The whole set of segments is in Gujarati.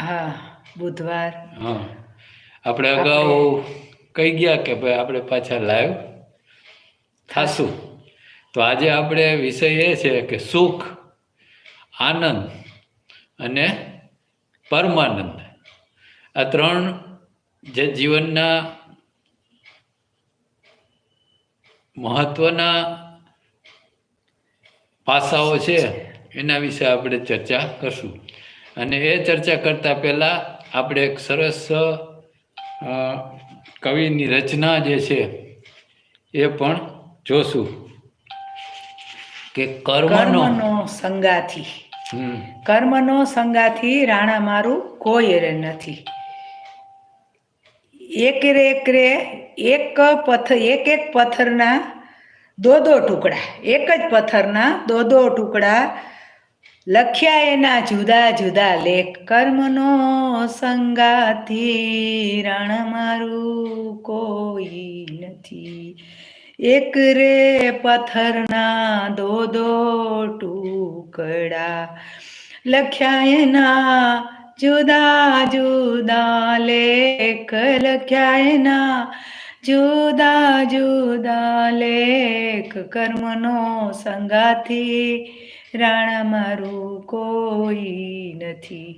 હા બુધવાર. હા. આપણે અગાઉ કહી ગયા કે ભાઈ આપણે પાછા લાઈવ થાશું. તો આજે આપણે વિષય એ છે કે સુખ આનંદ અને પરમાનંદ. આ ત્રણ જે જીવનના મહત્વના પાસાઓ છે એના વિશે આપણે ચર્ચા કરશું. અને એ ચર્ચા કરતા પહેલાં આપણે એક સરસ કવિની રચના જે છે એ પણ જોશું. કે કર્મનો સંગાથી. કર્મનો સંગાથી રાણા મારું કોઈ રે નથી. એક રે એક રે એક પથ્થર એક એક પથ્થરના દો દો ટુકડા. એક જ પથ્થરના દો દો ટુકડા લખ્યા એના જુદા જુદા લેખ. કર્મનો સંગાથી રણ મારું કોઈ નથી. એક રે પથ્થરના દો દો ટુકડા. લખ્યા એના જુદા જુદા લેખ. લખ્યા એના જુદા જુદા લેખ. કર્મનો સંગાથી રાણા મારું કોઈ નથી.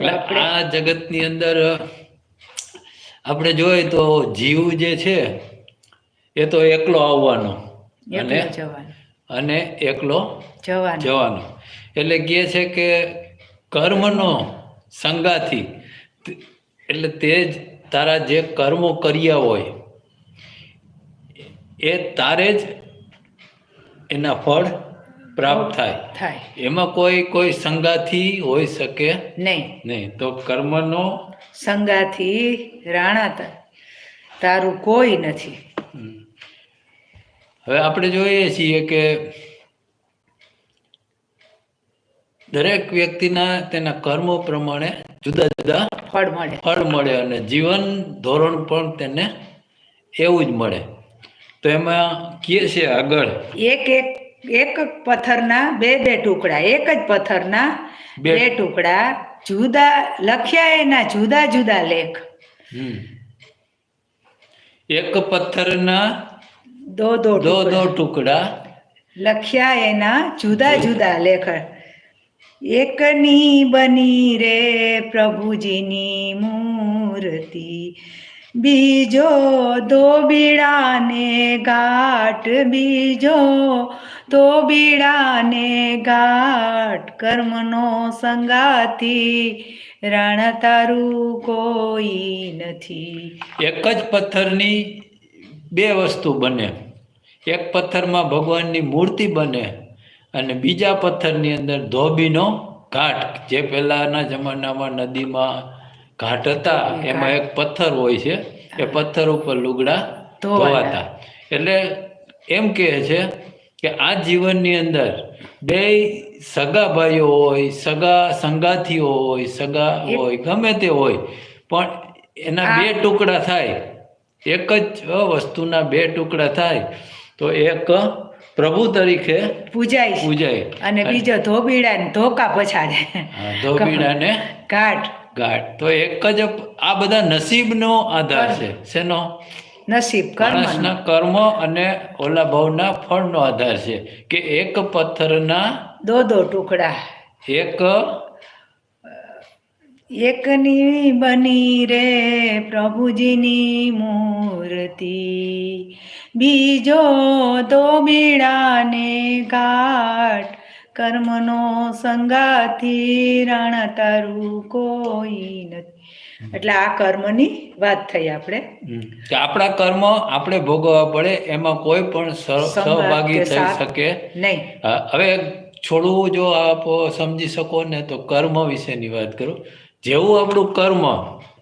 આ જગતની અંદર આપણે જોઈએ તો જીવ જે છે એ તો એકલો આવવાનો. અને અને એકલો જવાનો. એટલે કહે છે કે કર્મનો સંગાથી એટલે તે જ તારા જે કર્મો કર્યા હોય એ તારે જ એના ફળ પ્રાપ્ત થાય. થાય. એમાં કોઈ કોઈ સંગાથી હોઈ શકે? નહીં. નહીં. તો કર્મનો? સંગાથી રાણા તારું કોઈ નથી. હવે આપણે જોઈએ છીએ કે દરેક વ્યક્તિના તેના કર્મો પ્રમાણે જુદા જુદા ફળ મળે. ફળ મળે અને જીવન ધોરણ પણ તેને એવું જ મળે. તો એમાં કે છે આગળ. એક એક એક પથ્થરના બે બે ટુકડા એક જ પથ્થરના બે- ટુકડા. જુદા લખ્યા એના જુદા જુદા લેખ. એક પથ્થરના દો દો દો દો. ટુકડા. લખ્યા એના જુદા જુદા લેખ. એકની બની રે પ્રભુજીની મૂર્તિ. બીજો ધોબીડાને ઘાટ બીજો ધોબીડાને ઘાટ કર્મનો સંગાતી રાણ તારું કોઈ નથી. એક જ પથ્થરની બે વસ્તુ બને. એક પથ્થરમાં ભગવાનની મૂર્તિ બને અને બીજા પથ્થરની અંદર ધોબીનો ઘાટ, જે પહેલાંના જમાનામાં નદીમાં ઘાટ હતા એમાં એક પથ્થર હોય છે એ પથ્થર ઉપર લુગડા ધોવાતા. એટલે એમ કહે છે કે આ જીવનની અંદર બે સગા ભાઈઓ હોય સગા સંગાથીઓ હોય સગા હોય ગમે તે હોય પણ એના બે ટુકડા થાય. એક જ વસ્તુના બે ટુકડા થાય. તો એક પ્રભુ તરીકે પૂજાય. પૂજાય. અને બીજો ધોબીડાને ધોકા પછાડે. ધોબીડા ધોબીડાને ઘાટ. ગાઢ. તો એક જ આ બધા નસીબનો આધાર છે. શેનો? નસીબ માણસના કર્મ અને ઓલા ભાવના ફળનો આધાર છે કે એક પથ્થરના દો દો ટુકડા. એક એકની બની રે પ્રભુજીની મૂર્તિ. બીજો તો બીડાને ઘાટ કર્મનો સંગાથી રાણા તારું કોઈ નથી. એટલે આ કર્મની વાત થઈ આપણે. કે આપણા કર્મ આપણે ભોગવવા પડે એમાં કોઈ પણ સહભાગી થઈ શકે. નહીં. હવે છોડવું જો આપ સમજી શકો ને તો કર્મ વિશેની વાત કરું. જેવું આપણું કર્મ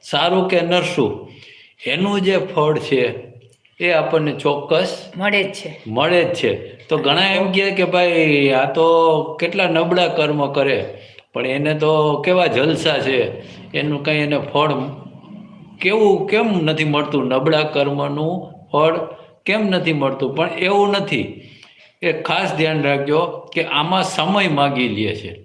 સારું કે નરસું એનું જે ફળ છે એ આપણને ચોક્કસ મળે જ છે. મળે જ છે. તો ઘણા એમ કહે કે ભાઈ આ તો કેટલા નબળા કર્મ કરે પણ એને તો કેવા જલસા છે? એનું કંઈ એને ફળ કેવું કેમ નથી મળતું? નબળા કર્મનું ફળ કેમ નથી મળતું? પણ એવું નથી. એ ખાસ ધ્યાન રાખજો કે આમાં સમય માગી લે છે.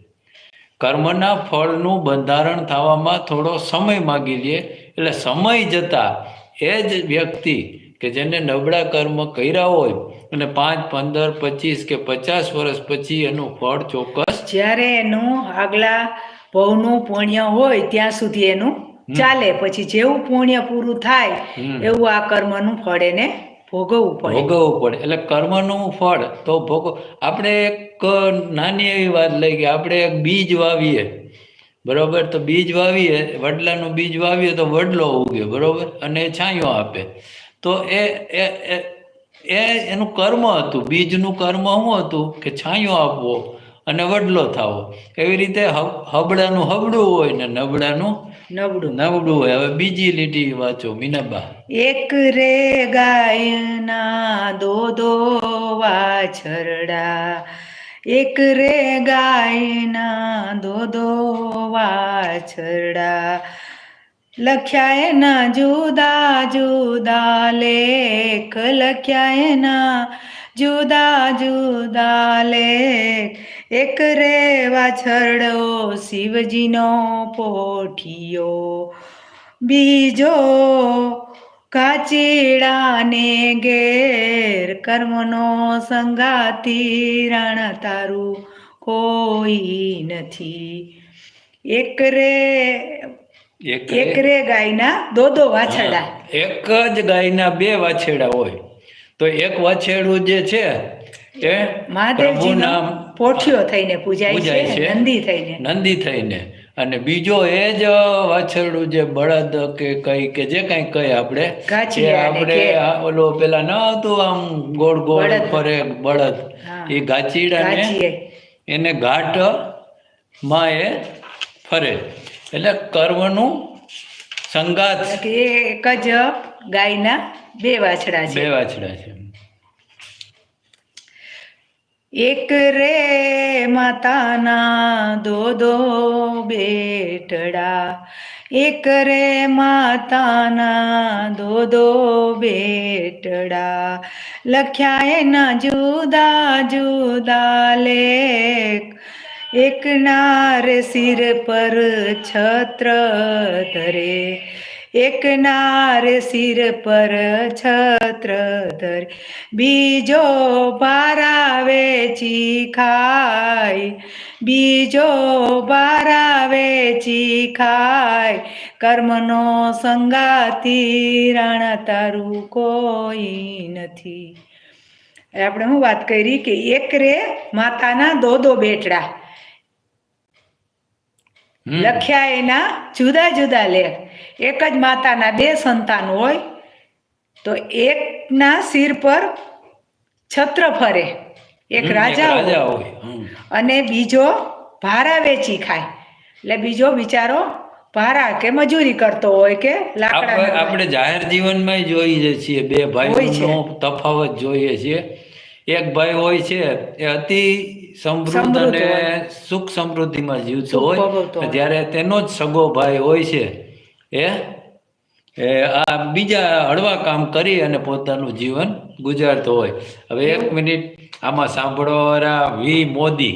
કર્મના ફળનું બંધારણ થવામાં થોડો સમય માગી લે. એટલે સમય જતાં એ જ વ્યક્તિ કે જેને નબળા કર્મ કર્યા હોય અને પાંચ પંદર પચીસ કે પચાસ વર્ષ પછી એનું ફળ ચોક્કસ જ્યારે એનું આગલા ભવનું પુણ્ય હોય ત્યાં સુધી એનું ચાલે. પછી જેવું પુણ્ય પૂરું થાય એવું આ કર્મનું ફળ એને ભોગવવું પડે. ભોગવવું પડે. એટલે કર્મનું ફળ તો ભોગ આપણે એક નાની એવી વાત લઈ કે આપણે એક બીજ વાવીએ. બરોબર? તો બીજ વાવીએ. વડલાનું બીજ વાવીએ તો વડલો ઉગે. બરોબર? અને છાંયો આપે. તો એ એ એનું કર્મ હતું બીજનું કર્મ શું હતું? કે છાંયો આપવો અને વડલો થવો. એવી રીતે હબ- હબડાનું હબડું હોય ને નબળાનું નબળું. નબળું હોય. હવે બીજી લીટી વાંચો મીનાબા. એક રે ગાયના દો દો વાછરડા. એક રે ગાયના દો દો વાછરડા. લખ્યા એના જુદા જુદા લેખ લખ્યા એના જુદા જુદા લેખ. એક રે વાછરડો શિવજીનો પોઠિયો, બીજો કાચીડાને ઘેર કર્મનો સંગાતી રણ તારું કોઈ નથી. એક રે એક એક રે ગાયના દો દો વાછરડા. એક જ ગાયના બે વાછરડા હોય. તો એક વાછરડું જે છે એ મહાદેવજીનો પોઠિયો થઈને પૂજાય છે. નંદી થઈને. નંદી થઈને. અને બીજો એ જ વાછરડું જે બળદ કે કઈ કે જે કઈ કઈ આપણે આપણે ઓલો પેલા ન હતું આમ ગોળ ગોળ ફરે બળદ. એ ગાચીડાને એને ઘાટમાં એ ફરે. એટલે કર્વનું સંગાત કે એક જ ગાયના બે વાછડા છે. બે વાછડા છે. એક રે માતાના દો દો બેટડા. એક રે માતાના દો દો બેટડા. લખ્યા એના જુદા જુદા લેખ એક નાર સિર પર છત્ર ધરે. એક નાર સિર પર છત્ર ધરે. બીજો ભારાવે ચી ખાય બીજો ભારાવે ચી ખાય કર્મનો સંગાતી રાણા તારું કોઈ નથી. આપણે શું વાત કરી કે એક રે માતાના દો દો બેટડા. લખ્યા એના જુદા જુદા લેખ. એક જ માતાના બે સંતાન હોય તો એકના સિર પર છત્ર ફરે. એક રાજા હોય. અને બીજો ભારા વેચી ખાય. એટલે બીજો બિચારો ભારા કે મજૂરી કરતો હોય કે લાકડા આપણે જાહેર જીવનમાં જોઈએ છીએ. બે હોય ભાઈઓનો. તફાવત જોઈએ છીએ. એક ભાઈ હોય છે એ અતિ સમૃદ્ધ અને. સુખ સમૃદ્ધિમાં જીવતો હોય. જ્યારે તેનો જ સગો ભાઈ હોય છે એ એ આ બીજા હળવા કામ કરી અને પોતાનું જીવન ગુજારતો હોય. હવે એક મિનિટ આમાં સાંભળો વી મોદી.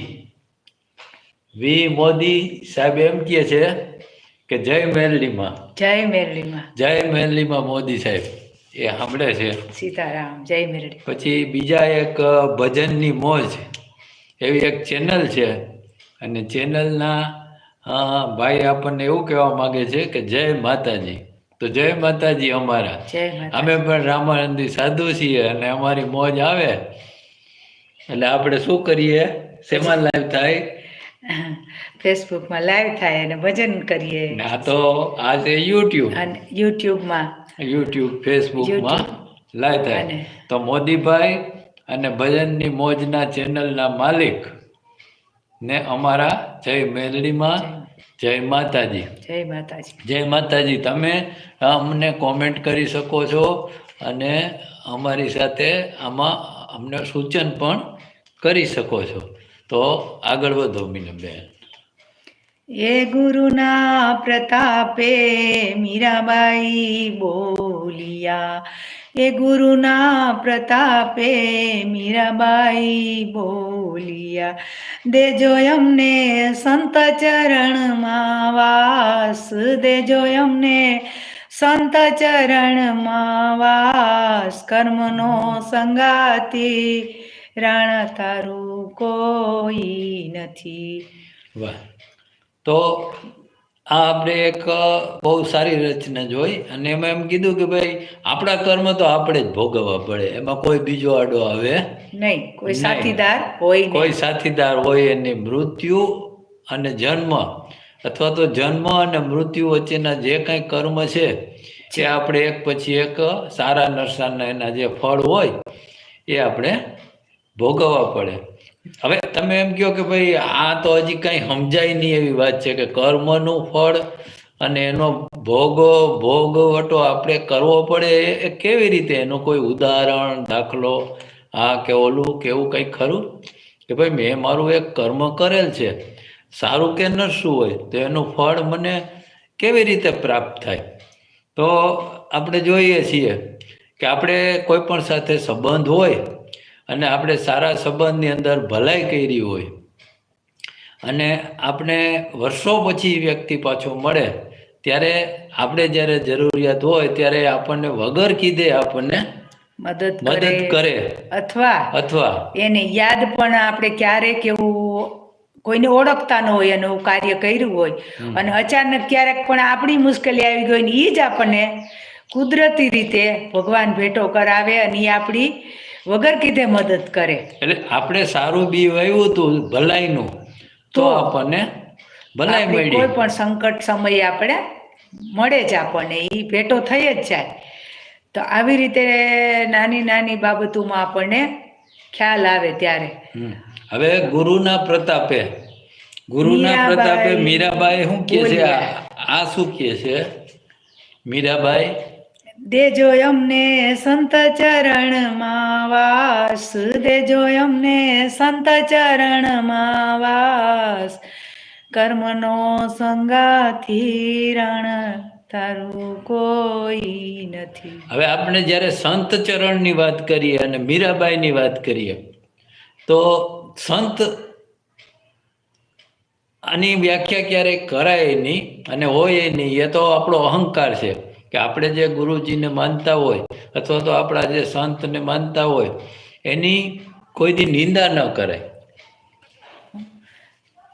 વી મોદી સાહેબ એમ કહે છે કે જય મેરલીમાં જય મેરલીમાં જય મેરલીમાં મોદી સાહેબ. એ સાંભળે છે. સીતારામ જય મેરલી પછી બીજા એક ભજનની મોજ. એવી એક ચેનલ છે. અને ચેનલના ભાઈ આપણને એવું કહેવા માંગે છે કે જય માતાજી. તો જય માતાજી અમારા. અમે પણ રામાનંદી સાધુ છીએ અને અમારી મોજ આવે. એટલે આપણે શું કરીએ? શેમાં લાઈવ થાય? ફેસબુકમાં લાઈવ થાય અને ભજન કરીએ. ના આ તો આ છે યુટ્યુબ અને યુટ્યુબમાં યુટ્યુબ ફેસબુકમાં લાઈવ થાય. તો મોદીભાઈ અને ભજનની મોજના ચેનલના માલિક ને અમારા જય મેલડીમાં જય માતાજી. જય માતાજી. જય માતાજી. તમે અમને કોમેન્ટ કરી શકો છો અને અમારી સાથે આમાં અમને સૂચન પણ કરી શકો છો. તો આગળ વધો મીનબેન એ ગુરુના પ્રતાપે મીરાબાઈ બોલિયા. એ ગુરુના પ્રતાપે મીરાબાઈ બોલ બોલિયા, દેજો અમને સંત ચરણમાં વાસ, દેજો અમને સંત ચરણમાં વાસ, કર્મનો સંગાતી, રણ તારું કોઈ નથી. વાહ. તો આ આપણે એક બહુ સારી રચના જોઈ અને એમાં એમ કીધું કે ભાઈ આપણા કર્મ તો આપણે જ ભોગવવા પડે. એમાં કોઈ બીજો આડો આવે નહીં કોઈ સાથીદાર હોય કોઈ સાથીદાર હોય એની મૃત્યુ અને જન્મ અથવા તો જન્મ અને મૃત્યુ વચ્ચેના જે કંઈ કર્મ છે જે આપણે એક પછી એક સારા નરસાના એના જે ફળ હોય એ આપણે ભોગવવા પડે. હવે તમે એમ કહો કે ભાઈ, આ તો હજી કંઈ સમજાય નહીં એવી વાત છે કે કર્મનું ફળ અને એનો ભોગો ભોગવટો આપણે કરવો પડે એ- કેવી રીતે? એનું કોઈ ઉદાહરણ, દાખલો, આ કે ઓલું કે એવું કંઈ ખરું? કે ભાઈ, મેં મારું એક કર્મ કરેલ છે, સારું કે શું હોય, તો એનું ફળ મને કેવી રીતે પ્રાપ્ત થાય? તો આપણે જોઈએ છીએ કે આપણે કોઈ પણ સાથે સંબંધ હોય અને આપણે સારા સંબંધની અંદર ભલાઈ કરી હોય. અને આપણે વર્ષો પછી વ્યક્તિ પાછો મળે ત્યારે આપણે જ્યારે જરૂરિયાત હોય ત્યારે આપણને વગર કીધે આપણને મદદ મદદ કરે અથવા અથવા. એને યાદ પણ આપણે ક્યારેક એવું કોઈને ઓળખતા ન હોય અને કાર્ય કર્યું હોય. અને અચાનક ક્યારેક પણ આપણી મુશ્કેલી આવી ગઈ ને એ જ આપણને કુદરતી રીતે ભગવાન ભેટો કરાવે અને એ આપણી વગર કીધે મદદ કરે. એટલે આપણે સારું બી વાવ્યું હતું ભલાઈનું તો તો આપણને ભલાઈ મળી. કોઈ પણ સંકટ સમયે આપણે મળે જ આપણને એ ભેટો થઈ જ જાય. તો આવી રીતે નાની નાની બાબતોમાં આપણને ખ્યાલ આવે ત્યારે. હવે ગુરુના પ્રતાપે ગુરુના પ્રતાપે મીરાબાઈ શું કે છે? આ શું કે છે? મીરાબાઈ દેજો અમને સંત ચરણમાં વાસ. દેજો અમને સંત ચરણમાં વાસ. કર્મનો સંગાથી રણ તારું કોઈ નથી. હવે આપણે જ્યારે સંત ચરણની વાત કરીએ અને મીરાબાઈની વાત કરીએ, તો સંત આની વ્યાખ્યા ક્યારેય કરાય નહીં અને હોય નહીં, એ તો આપણો અહંકાર છે. કે આપણે જે ગુરુજીને માનતા હોય અથવા તો આપણા જે સંતને માનતા હોય એની કોઈથી નિંદા ન કરાય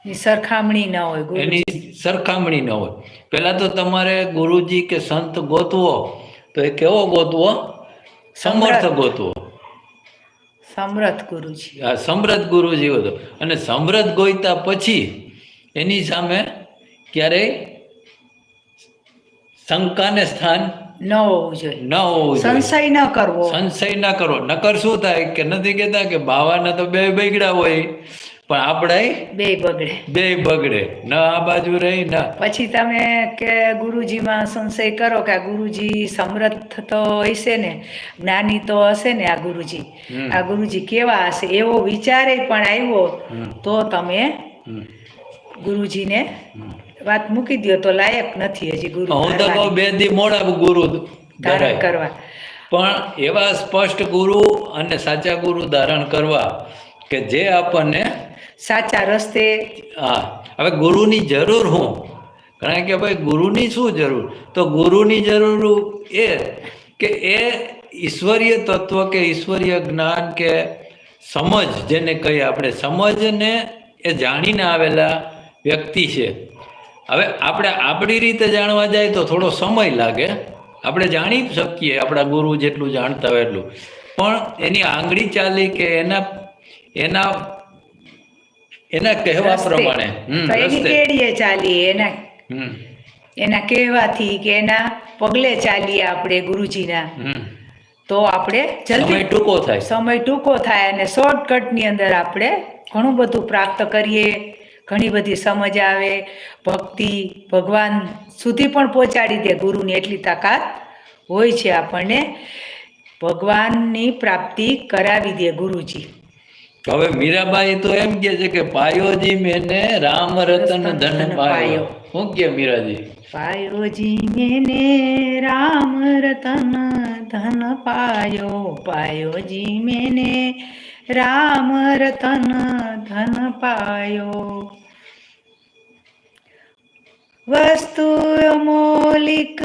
સરખામણી ન હોય એની સરખામણી ન હોય. પહેલા તો તમારે ગુરુજી કે સંત ગોતવો તો એ કેવો ગોતવો? સમર્થ સમર્થ. ગોતવો. સમરથ ગુરુજી. આ સમૃદ્ધ ગુરુજી હતો અને સમૃદ્ધ ગોઈતા પછી એની સામે ક્યારેય શંકાને સ્થાન ન હોવું જોઈએ. ન હોવું જોઈએ. સંશય ન કરવો. સંશય ન કરવો. નકર શું થાય કે નથી કહેતા કે બાવાના તો બે બગડ્યા હોય પણ આપણે બે બગડે. બે બગડે. ન આ બાજુ રહી ન. પછી તમે કે ગુરુજીમાં સંશય કરો કે આ ગુરુજી સમર્થ તો હશે ને જ્ઞાની તો હશે ને આ ગુરુજી. આ ગુરુજી કેવા હશે? એવો વિચારે પણ આવ્યો તો તમે. ગુરુજીને વાત મૂકી દો તો લાયક નથી હજી ગુરુ હું તો કહું બે દી મોડા ગુરુ ધારણ કરવા. પણ એવા સ્પષ્ટ ગુરુ અને સાચા ગુરુ ધારણ કરવા કે જે આપણને સાચા રસ્તે હા હવે ગુરુની જરૂર હું? કારણ કે ભાઈ ગુરુની શું જરૂર? તો ગુરુની જરૂર એ કે એ ઈશ્વરીય તત્વ કે ઈશ્વરીય જ્ઞાન કે સમજ જેને કહીએ આપણે સમજને એ જાણીને આવેલા વ્યક્તિ છે. હવે આપણે આપણી રીતે જાણવા જાય તો થોડો સમય લાગે. આપણે જાણી શકીએ આપણા ગુરુ જેટલું જાણતા હોય એટલું. પણ એની આંગળી ચાલી કે એના એના એના કહેવા પ્રમાણે એની કહેવાથી કે એના પગલે ચાલીએ આપણે ગુરુજીના. તો આપણે જલ્દી ટૂંકો થાય. સમય ટૂંકો થાય અને શોર્ટકટની અંદર આપણે ઘણું બધું પ્રાપ્ત કરીએ. ઘણી બધી સમજ આવે ભક્તિ ભગવાન સુધી પણ પહોંચાડી દે ગુરુની એટલી તાકાત હોય છે આપણને. ભગવાનની પ્રાપ્તિ કરાવી દે ગુરુજી. હવે મીરાબાઈ તો એમ કે છે કે પાયોજી મેને રામ રતન ધન પાયો. શું કે મીરાજી? પાયોજી મેને રામ રતન ધન પાયો પાયોજી મેને રામ રતન ધન પાયો. વસ્તુ અમોલિક,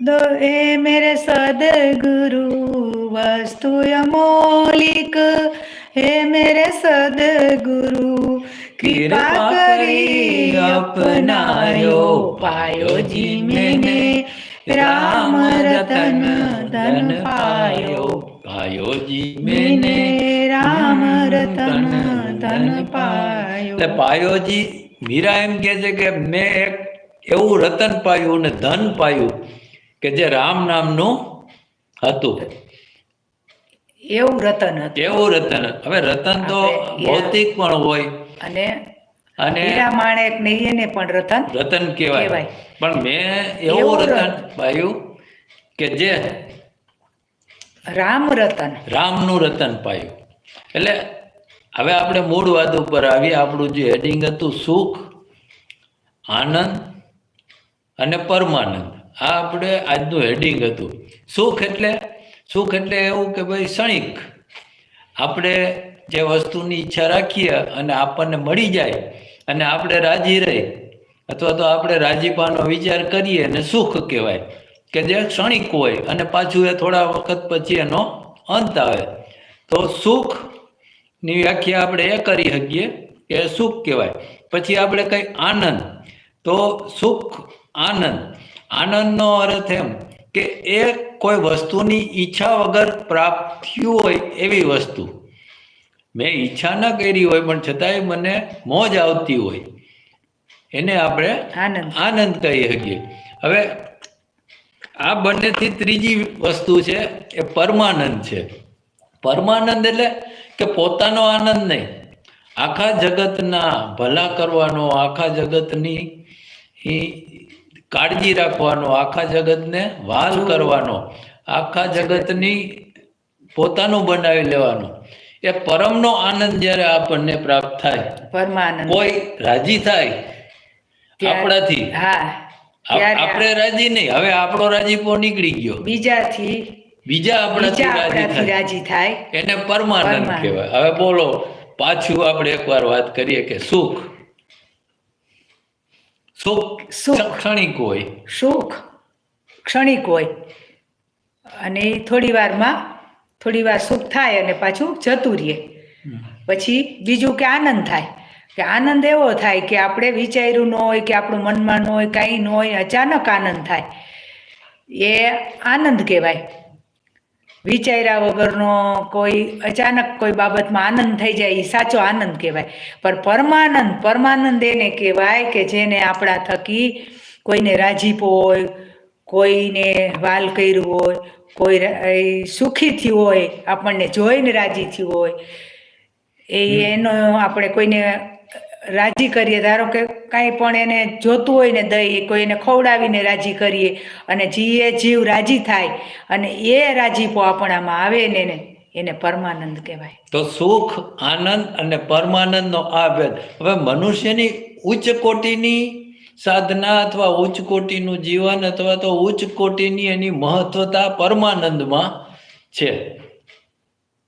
દો એ મેરે સદગુરુ. વસ્તુ અમોલિક, હે મેરે સદગુરુ. કૃપા કરી અપનાયો પાયો જી મેને. રામ રતન ધન પાયો. પાયોજી મેને રામ રતન ધન પાયો એટલે પાયોજી મીરા એમ કે છે કે મેં એક એવું રતન પાયું અને ધન પાયું કે જે રામ નામનું હતું. એવું રતન હતું. એવું રતન હવે રતન તો ભૌતિક પણ હોય. અને અને માણેક ને એને પણ રતન રતન કહેવાય. પણ મેં એવું. રતન. પાયું કે જે રામ રતન રામનું રતન પાયું. એટલે હવે આપણે મૂળ વાત ઉપર આવીએ. આપણું જે હેડિંગ હતું સુખ, આનંદ અને પરમાનંદ. આ આપણે આજનું હેડિંગ હતું. સુખ એટલે સુખ એટલે એવું કે ભાઈ ક્ષણિક આપણે જે વસ્તુની ઈચ્છા રાખીએ અને આપણને મળી જાય અને આપણે રાજી રહી અથવા તો આપણે રાજીપાનો વિચાર કરીએ અને સુખ કહેવાય. કે જે ક્ષણિક હોય અને પાછું એ થોડા વખત પછી એનો અંત આવે. તો સુખની વ્યાખ્યા આપણે એ કરી શકીએ કે સુખ કહેવાય. પછી આપણે કઈ આનંદ. તો સુખ આનંદ. આનંદનો અર્થ એમ કે એ કોઈ વસ્તુની ઈચ્છા વગર પ્રાપ્ત થયું હોય એવી વસ્તુ. મેં ઈચ્છા ન કરી હોય પણ છતાંય મને મોજ આવતી હોય. એને આપણે આનંદ. આનંદ કહી શકીએ. હવે આ બંનેથી ત્રીજી વસ્તુ છે એ પરમાનંદ છે. પરમાનંદ એટલે કે પોતાનો આનંદ નહીં. આખા જગતના ભલા કરવાનો આખા જગતની કાળજી રાખવાનો આખા જગતને વાલ કરવાનો આખા જગતની પોતાનું બનાવી લેવાનું. એ પરમનો આનંદ જ્યારે આપણને પ્રાપ્ત થાય પરમાનંદ. કોઈ રાજી થાય આપણાથી હા. આપણે રાજી નહીં. હવે આપણો રાજીપો નીકળી ગયો. બીજાથી બીજા આપણાથી રાજી થાય. રાજી થાય. એને પરમાનંદ. કહેવાય. હવે બોલો પાછું આપણે એકવાર વાત કરીએ કે સુખ? સુખ સુખ. ક્ષણિક હોય. સુખ ક્ષણિક હોય. અને થોડી વારમાં થોડી વાર સુખ થાય અને પાછું જતું રહે. પછી બીજું કે આનંદ થાય. કે આનંદ એવો થાય કે આપણે વિચાર્યું ન હોય કે આપણું મનમાં ન હોય કાંઈ ન હોય અચાનક આનંદ થાય. એ આનંદ કહેવાય. વિચાર્યા વગરનો કોઈ અચાનક કોઈ બાબતમાં આનંદ થઈ જાય એ સાચો આનંદ કહેવાય. પણ પરમાનંદ પરમાનંદ એને કહેવાય કે જેને આપણા થકી કોઈને રાજીપો હોય કોઈને વાલ કર્યું હોય કોઈ સુખી થયું હોય આપણને જોઈને રાજી થયું હોય એ એનો આપણે કોઈને રાજી કરીએ. ધારો કે કાંઈ પણ એને જોતું હોય ને દહીં કોઈને ખવડાવીને રાજી કરીએ અને જીએ જીવ રાજી થાય અને એ રાજીપો આપણામાં આવે ને એને એને પરમાનંદ કહેવાય. તો સુખ, આનંદ અને પરમાનંદનો આ ભેદ. હવે મનુષ્યની ઉચ્ચ કોટીની સાધના અથવા ઉચ્ચ કોટીનું જીવન અથવા તો ઉચ્ચ કોટીની એની મહત્વતા પરમાનંદમાં છે.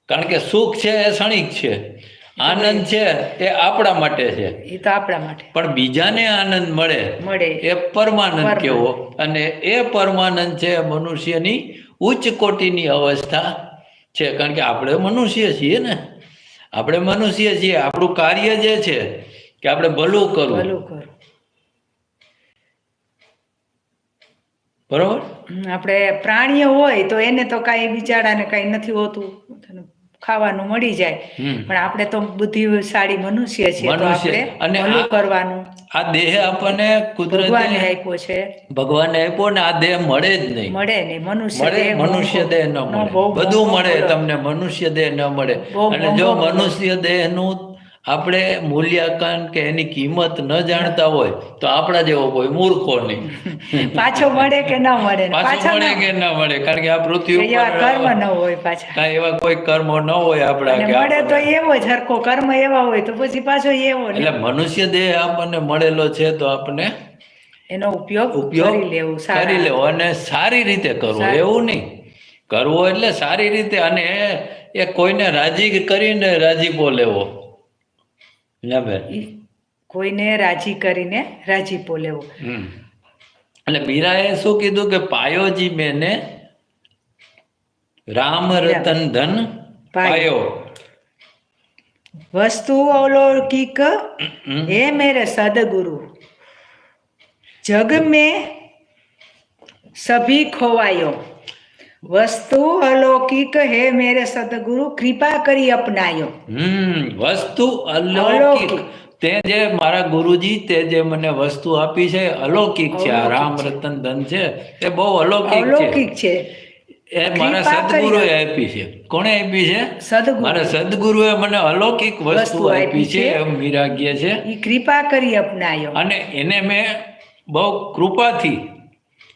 કારણ કે સુખ છે એ ક્ષણિક છે. આનંદ છે એ આપણા માટે છે. એ તો આપણા માટે. પણ બીજાને આનંદ મળે મળે. એ પરમાનંદ. કેવો? અને એ પરમાનંદ છે મનુષ્યની ઉચ્ચ કોટીની અવસ્થા છે. કારણ કે આપણે મનુષ્ય છીએ ને. આપણે મનુષ્ય છીએ. આપણું કાર્ય જે છે કે આપણે ભલું કરવું. ભલું કરવું. બરોબર? આપણે પ્રાણીઓ હોય તો એને તો કાંઈ બિચારાને કાંઈ નથી હોતું. ખાવાનું મળી જાય. પણ આપણે તો બુદ્ધિશાળી મનુષ્ય છે તો આપણે અને કરવાનું. આ દેહ આપણને ભગવાને કુદરતે આપ્યો છે. ભગવાને આપ્યો ને આ દેહ મળે જ નહીં. મળે નહીં. મનુષ્ય દેહ મનુષ્ય દેહ ન નો મળે બધું મળે તમને. મનુષ્ય દેહ ન મળે. અને જો મનુષ્ય દેહ દેહનું આપણે મૂલ્યાંકન કે એની કિંમત ન જાણતા હોય તો આપણા જેવો કોઈ મૂર્ખો નહીં. પાછો મળે કે ન મળે? પાછો મળે કે ન મળે? કારણ કે આ પૃથ્વી એવા કર્મ ઉપર ન હોય પાછા. કાંઈ એવા કોઈ કર્મ ન હોય આપણા કે મળે તો એવો જ હરકો કર્મ એવા હોય તો પછી પાછો એવો એટલે મનુષ્ય દેહ આપણને મળેલો છે તો આપણે એનો ઉપયોગ ઉપયોગ કરી લેવું કરી લેવો અને સારી રીતે કરવો એવું નહીં. કરવો એટલે સારી રીતે અને એ કોઈને રાજી કરીને રાજીપો લેવો. કોઈને રાજી કરીને રાજીપો લેવો એટલે મીરાએ શું કીધું કે પાયોજી મેને રામ રતન ધન પાયો. વસ્તુ અલૌકિક હે મેરે સદગુરુ. જગ મેં સભી ખોવાયો. વસ્તુ અલૌકિક હે મેરે સદગુરુ કૃપા કરી અપનાયો. હમ વસ્તુ અલૌકિક. તે જે મારા ગુરુજી તે જે મને વસ્તુ આપી છે અલૌકિક છે. આ રામ રતન ધન છે તે બહુ અલૌકિક છે. અલૌકિક છે. એ મારા સદગુરુએ આપી છે. કોણે આપી છે? મારા સદગુરુએ મને અલૌકિક વસ્તુ આપી છે એમ વિરાગ્ય છે. એ કૃપા કરી અપનાયો. અને એને મેં બહુ કૃપાથી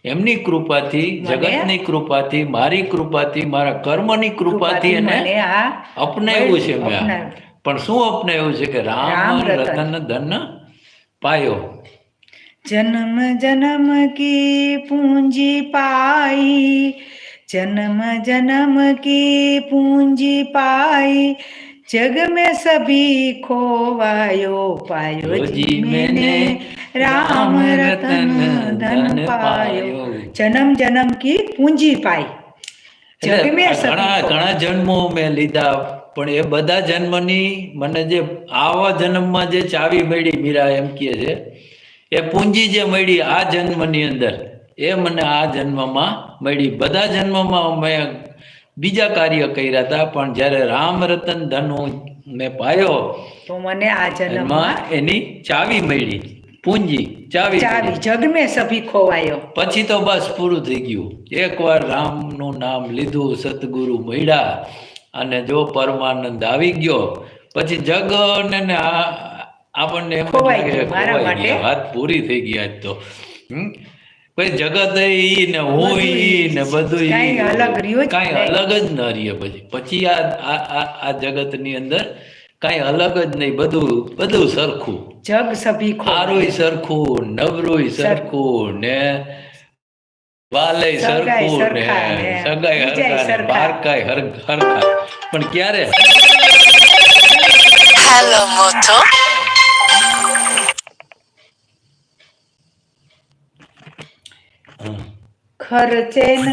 એમની કૃપાથી જગતની કૃપાથી મારી કૃપાથી મારા કર્મની કૃપાથી એને અપનાવ્યું છે પણ શું અપનાવ્યું છે કે રામ રતન. ધન પાયો. જન્મ જન્મ કી પૂંજી પાઈ. જન્મ જન્મ કી પૂંજી પાઈ. જગ મેં સભી ખોવાયો પાયો જી મેને રામ રતન ધન પાયો. જન્મ જન્મ કી પૂંજી પાઈ. ઘણા ઘણા જન્મો મેં લીધા પણ એ બધા જન્મની મને જે આવા જન્મમાં જે ચાવી મળી મીરા એમ કહે છે એ પૂંજી જે મળી આ જન્મની અંદર એ મને આ જન્મમાં મળી. બધા જન્મમાં મેં બીજા કાર્ય કર્યા હતા પણ જ્યારે રામ રતન ધન મેં પાયો તો મને આ જન્મમાં એની ચાવી મળી. પૂંજી ચાવી ચાવી જગમે સભી ખોવાયો. પછી તો બસ પૂરું થઈ ગયું. એકવાર રામનું નામ લીધું સતગુરુ મળ્યા અને જો પરમાનંદ આવી ગયો પછી જગ ને આપણને એમ. વાત પૂરી થઈ ગઈ આજ તો. પછી જગત ઈ ને હું ઈ ને. બધું કઈ અલગ રહ્યું જ અલગ જ ન રહીએ. પછી પછી આ આ જગતની અંદર કાંઈ અલગ જ નહીં બધું બધું સરખું જગ સભી ખોવાયો સરખું નવરોય સરખું ને વાલે સરખું ને સગાઈ હરખા ને. બારકાય હરખા પણ ક્યારે હેલો. હમ. ખર્ચે ન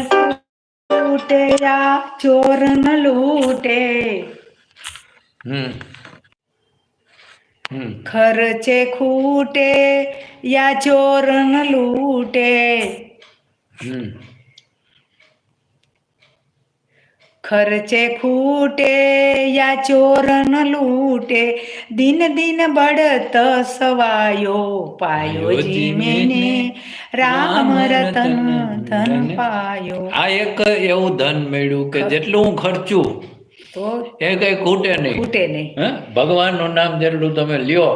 લૂટે યા ચોર ન લૂટે હમ ખર્ચે ખૂટે યા ચોર ન લૂટે ખર્ચે ખૂટે યા ચોર ન લૂટે. દિન દિન બળત સવાયો પાયો જીમેને. રામ રતન ધન પાયો. આ એક એવું ધન મળ્યું કે જેટલું હું ખર્ચું તો એ કઈ ખૂટે નહીં. ખૂટે નહીં. ભગવાનનું નામ જેટલું તમે લ્યો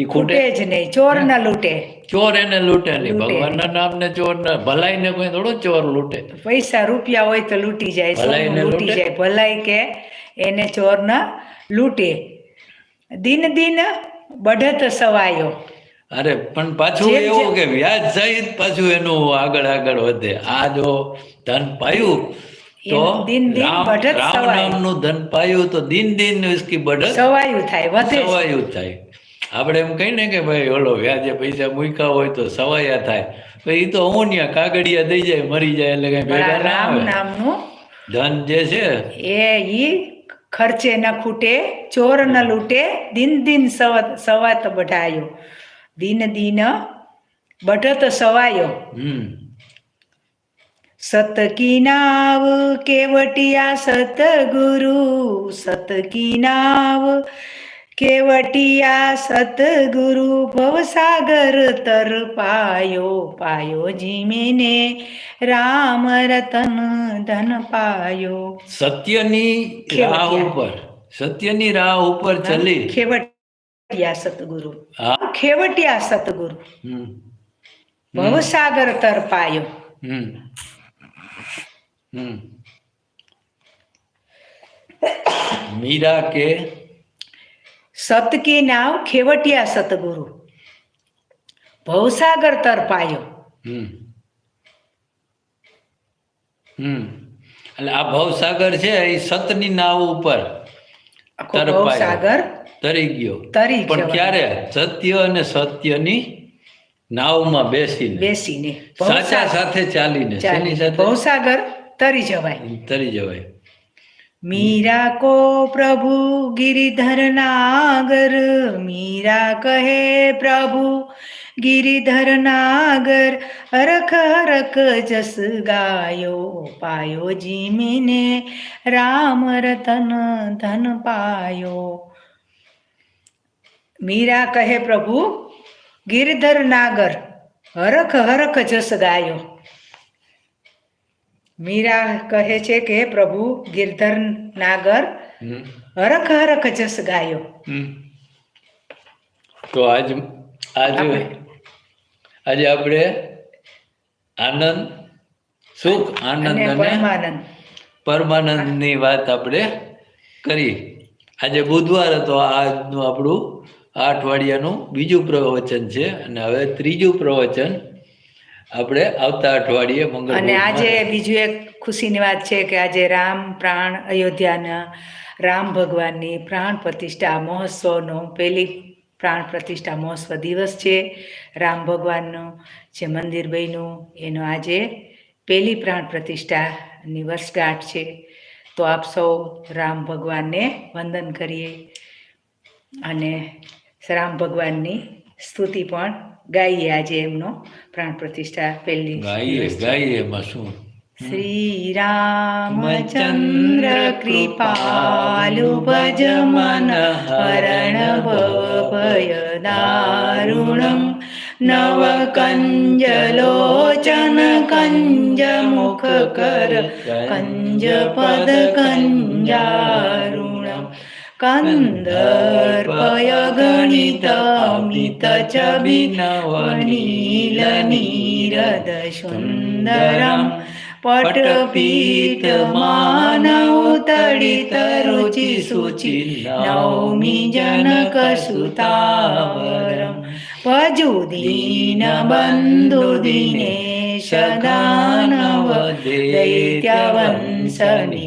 એ ખૂટે. જ નહીં. ચોર ના લૂટે. ચોર એને લૂંટે નહીં. ભગવાનના નામને ચોર ને ભલાઈ ને કોઈ થોડો ચોર લૂંટે. પૈસા રૂપિયા હોય તો લૂંટી જાય ભલાઈ ને લૂંટી જાય. ભલાઈ કે એને ચોર ના લૂંટે. દિન દિન બઢત સવાયો. અરે પણ પાછું એવું કે વ્યાજ સહિત પાછું એનું આગળ આગળ વધે. આ જો ધન પાયું તો દિન દિન બઢત રામ ધન પાયું તો દિન દિન ઇસકી બઢત સવાયું થાય વધે સવાયું થાય. આપણે એમ કહીને કે ભાઈ ઓલો વ્યાજે પૈસા મૂક્યા હોય તો સવાયા થાય. તો એ તો અમોનિયા કાગડિયા દઈ જાય મરી જાય એટલે કઈ ભેગા ના નામનું ધન જે છે એ ઈ ખર્ચે ન ખૂટે ચોર ન લૂટે દિન દિન સવત સવત બઢાયો. દિન દિન બઢત સવાયો. હમ. સત કી નાવ કેવટિયા સતગુરુ સતકી નાવ કેવટિયા સતગુરુ ભવસાગર તર પાયો પાયો જીમીને રામ રતન ધન પાયો. સત્યની રાહ. ઉપર સત્યની રાહ ઉપર ચલી. ખેવટિયા સતગુરુ. ખેવટિયા સતગુરુ. ભવસાગર તર પાયો. મીરા કે સત કે નાવ ખેવટિયા સતગુરુ ભવસાગર તરપાયો હમ હમ એટલે આ ભવસાગર છે એ સતની નાવ ઉપર તરપાયો. સાગર તરી ગયો તરી પણ ક્યારે સત્ય અને સત્યની નાવમાં બેસીને બેસીને સાચા સાથે ચાલીને. શેની સાથે? ભવસાગર તરી જવાય. તરી જવાય. મીરા કો પ્રભુ ગિરિધર નાગર મીરા કહે પ્રભુ ગિરિધર નાગર હરખ હરખ જસ ગાયો પાયો જીમીને રામ રતન ધન પાયો. મીરા કહે પ્રભુ ગિરધર નાગર. હરખ હરખ જસ ગાયો. મીરા કહે છે કે પ્રભુ ગિરધર નાગર હરખ હરખ જસ ગાયો. તો આજ આજે આપણે- આજે આપણે આનંદ સુખ આનંદ અને પરમાનંદ. પરમાનંદની વાત આપણે કરી. આજે બુધવાર હતો આજનું આપણું આ અઠવાડિયાનું બીજું પ્રવચન છે અને હવે ત્રીજું પ્રવચન આપણે આવતા અઠવાડિયે મંગળ અને આજે બીજું એક ખુશીની વાત છે કે આજે રામ પ્રાણ અયોધ્યાના રામ ભગવાનની પ્રાણ પ્રતિષ્ઠા મહોત્સવનો પહેલી પ્રાણ પ્રતિષ્ઠા મહોત્સવ દિવસ છે. રામ ભગવાનનું જે મંદિર બન્યું, એનો આજે પહેલી પ્રાણ પ્રતિષ્ઠાની વર્ષગાંઠ છે. તો આપ સૌ રામ ભગવાનને વંદન કરીએ અને રામ ભગવાનની સ્તુતિ પણ ગાઈએ આજે એમનો પ્રાણ પ્રતિષ્ઠા પહેલી ગાઈએ ગાઈએ એમાં શું? શ્રી રામચંદ્ર કૃપાલુ ભજ મન હરણ ભય દારૂણમ. નવ કંજ લોચન कन्दर्पयगणितमृत च विल निरद नौमि जनकसुतारं भजुदिनबन्धुदिनेशदानव दैत्यवंशनि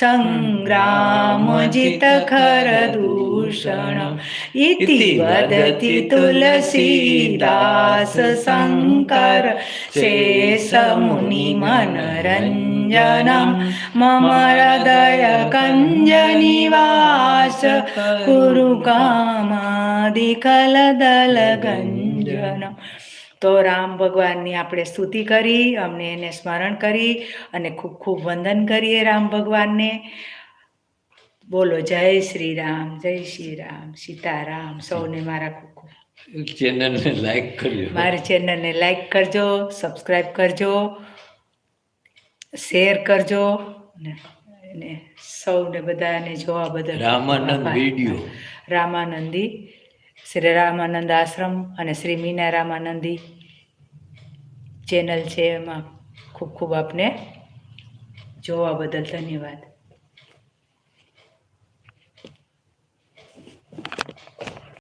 सङ्ग्रामजितखरदूषण इति वदति तुलसीदासशङ्कर शेषमुनिमनरञ्जनं मम हृदयकञ्जनिवास कुरु कामादिकलदलगञ्जनम् તો રામ ભગવાનની આપણે સ્તુતિ કરી અમને એને સ્મરણ કરી અને ખૂબ ખૂબ વંદન કરીએ રામ ભગવાનને. બોલો જય શ્રી રામ જય શ્રી રામ સીતારામ સૌને મારા ખૂબ ખૂબ. ચેનલને લાઈક કરજો. મારી ચેનલને લાઈક કરજો સબસ્ક્રાઈબ કરજો શેર કરજો અને અને સૌને બધાને જોવા બદલ રામાનંદ વીડિયો. રામાનંદી શ્રી રામાનંદ આશ્રમ અને શ્રી મીના રામાનંદી ચેનલ છે એમાં ખૂબ ખૂબ આપને જોવા બદલ ધન્યવાદ.